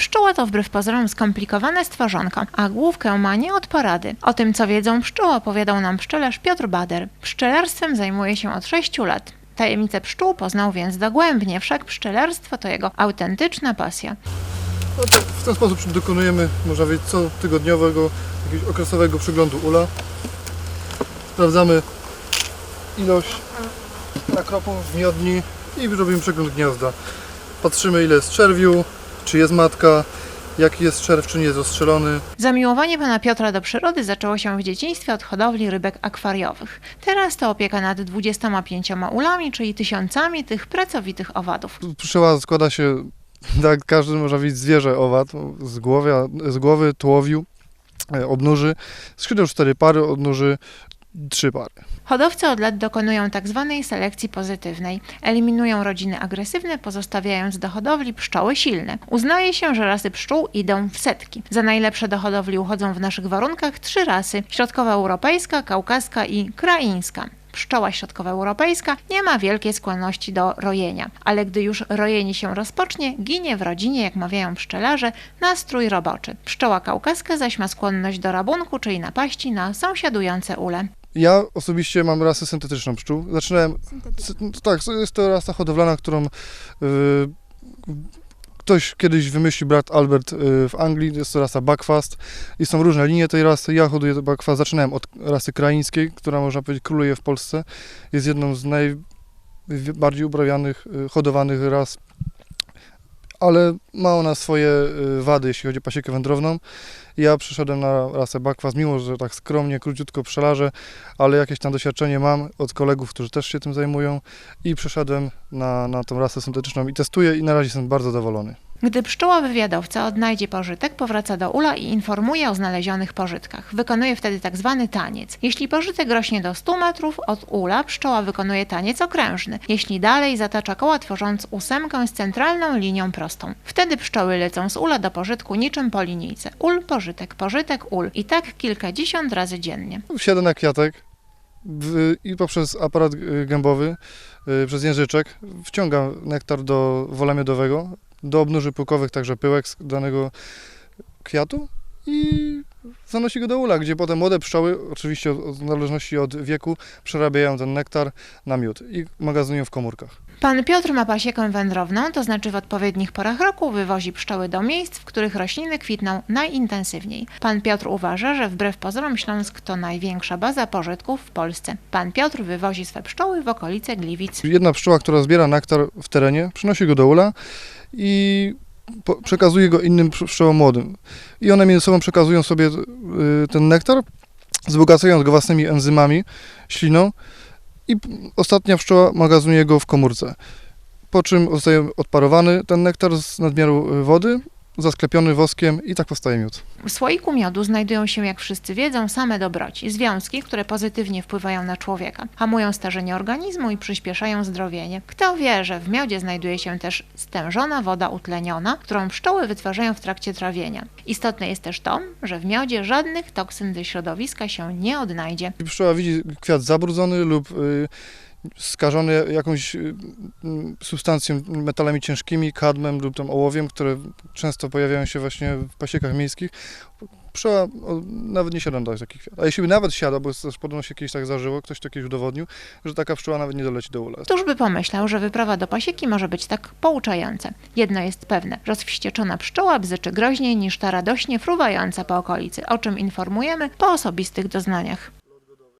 Pszczoła to wbrew pozorom skomplikowane stworzonko, a główkę ma nie od porady. O tym, co wiedzą pszczoły, opowiadał nam pszczelarz Piotr Bader. Pszczelarstwem zajmuje się od 6 lat. Tajemnice pszczół poznał więc dogłębnie, wszak pszczelarstwo to jego autentyczna pasja. No w ten sposób dokonujemy, można powiedzieć, co tygodniowego, jakiegoś okresowego przeglądu ula. Sprawdzamy ilość nakropów, miodni i robimy przegląd gniazda. Patrzymy ile jest czerwiu, czy jest matka, jaki jest czerw, czy nie jest ostrzelony. Zamiłowanie pana Piotra do przyrody zaczęło się w dzieciństwie od hodowli rybek akwariowych. Teraz to opieka nad 25 ulami, czyli tysiącami tych pracowitych owadów. Pszczoła składa się, tak każdy można powiedzieć, zwierzę owad, z głowy, z głowy tułowiu, e, obnóży, skrzydeł cztery pary, odnóży trzy pary. Hodowcy od lat dokonują tak zwanej selekcji pozytywnej. Eliminują rodziny agresywne, pozostawiając do hodowli pszczoły silne. Uznaje się, że rasy pszczół idą w setki. Za najlepsze do hodowli uchodzą w naszych warunkach trzy rasy: środkowoeuropejska, kaukaska i kraińska. Pszczoła środkowoeuropejska nie ma wielkiej skłonności do rojenia, ale gdy już rojenie się rozpocznie, ginie w rodzinie, jak mawiają pszczelarze, nastrój roboczy. Pszczoła kaukaska zaś ma skłonność do rabunku, czyli napaści na sąsiadujące ule. Ja osobiście mam rasę syntetyczną pszczół. Zaczynałem. sy- Tak, jest to rasa hodowlana, którą y, ktoś kiedyś wymyślił, brat Albert y, w Anglii. Jest to rasa Buckfast i są różne linie tej rasy. Ja hoduję Buckfast. Zaczynałem od rasy kraińskiej, która można powiedzieć króluje w Polsce. Jest jedną z najbardziej uprawianych, y, hodowanych ras. Ale ma ona swoje y, wady, jeśli chodzi o pasiekę wędrowną. Ja przyszedłem na rasę Buckfast, mimo że tak skromnie, króciutko pszczelarze, ale jakieś tam doświadczenie mam od kolegów, którzy też się tym zajmują i przeszedłem na, na tą rasę syntetyczną i testuję i na razie jestem bardzo zadowolony. Gdy pszczoła wywiadowca odnajdzie pożytek, powraca do ula i informuje o znalezionych pożytkach. Wykonuje wtedy tak zwany taniec. Jeśli pożytek rośnie do 100 metrów od ula, pszczoła wykonuje taniec okrężny. Jeśli dalej, zatacza koła, tworząc ósemkę z centralną linią prostą. Wtedy pszczoły lecą z ula do pożytku niczym po linijce. Ul, pożytek, pożytek, ul. I tak kilkadziesiąt razy dziennie. Wsiadę na kwiatek i poprzez aparat y, gębowy, y, przez języczek wciągam nektar do wola miodowego, do obnóży pyłkowych, także pyłek z danego kwiatu i zanosi go do ula, gdzie potem młode pszczoły, oczywiście w zależności od wieku, przerabiają ten nektar na miód i magazynują w komórkach. Pan Piotr ma pasiekę wędrowną, to znaczy w odpowiednich porach roku wywozi pszczoły do miejsc, w których rośliny kwitną najintensywniej. Pan Piotr uważa, że wbrew pozorom Śląsk to największa baza pożytków w Polsce. Pan Piotr wywozi swe pszczoły w okolice Gliwic. Jedna pszczoła, która zbiera nektar w terenie, przynosi go do ula i przekazuje go innym psz- pszczołom młodym. I one między sobą przekazują sobie y, ten nektar, wzbogacając go własnymi enzymami, śliną i ostatnia pszczoła magazynuje go w komórce. Po czym zostaje odparowany ten nektar z nadmiaru y, wody, zasklepiony woskiem i tak powstaje miód. W słoiku miodu znajdują się, jak wszyscy wiedzą, same dobroci, związki, które pozytywnie wpływają na człowieka, hamują starzenie organizmu i przyspieszają zdrowienie. Kto wie, że w miodzie znajduje się też stężona woda utleniona, którą pszczoły wytwarzają w trakcie trawienia. Istotne jest też to, że w miodzie żadnych toksyn do środowiska się nie odnajdzie. Jeśli pszczoła widzi kwiat zabrudzony lub y, skażony jakąś y, y, substancją, metalami ciężkimi, kadmem lub tam ołowiem, które często pojawiają się właśnie w pasiekach miejskich, pszczoła nawet nie siada na taki kwiat. A jeśli nawet siada, bo też podobno się kiedyś tak zdarzyło, ktoś to kiedyś udowodnił, że taka pszczoła nawet nie doleci do ula. Któż by pomyślał, że wyprawa do pasieki może być tak pouczająca? Jedno jest pewne, rozwścieczona pszczoła bzyczy groźniej niż ta radośnie fruwająca po okolicy, o czym informujemy po osobistych doznaniach.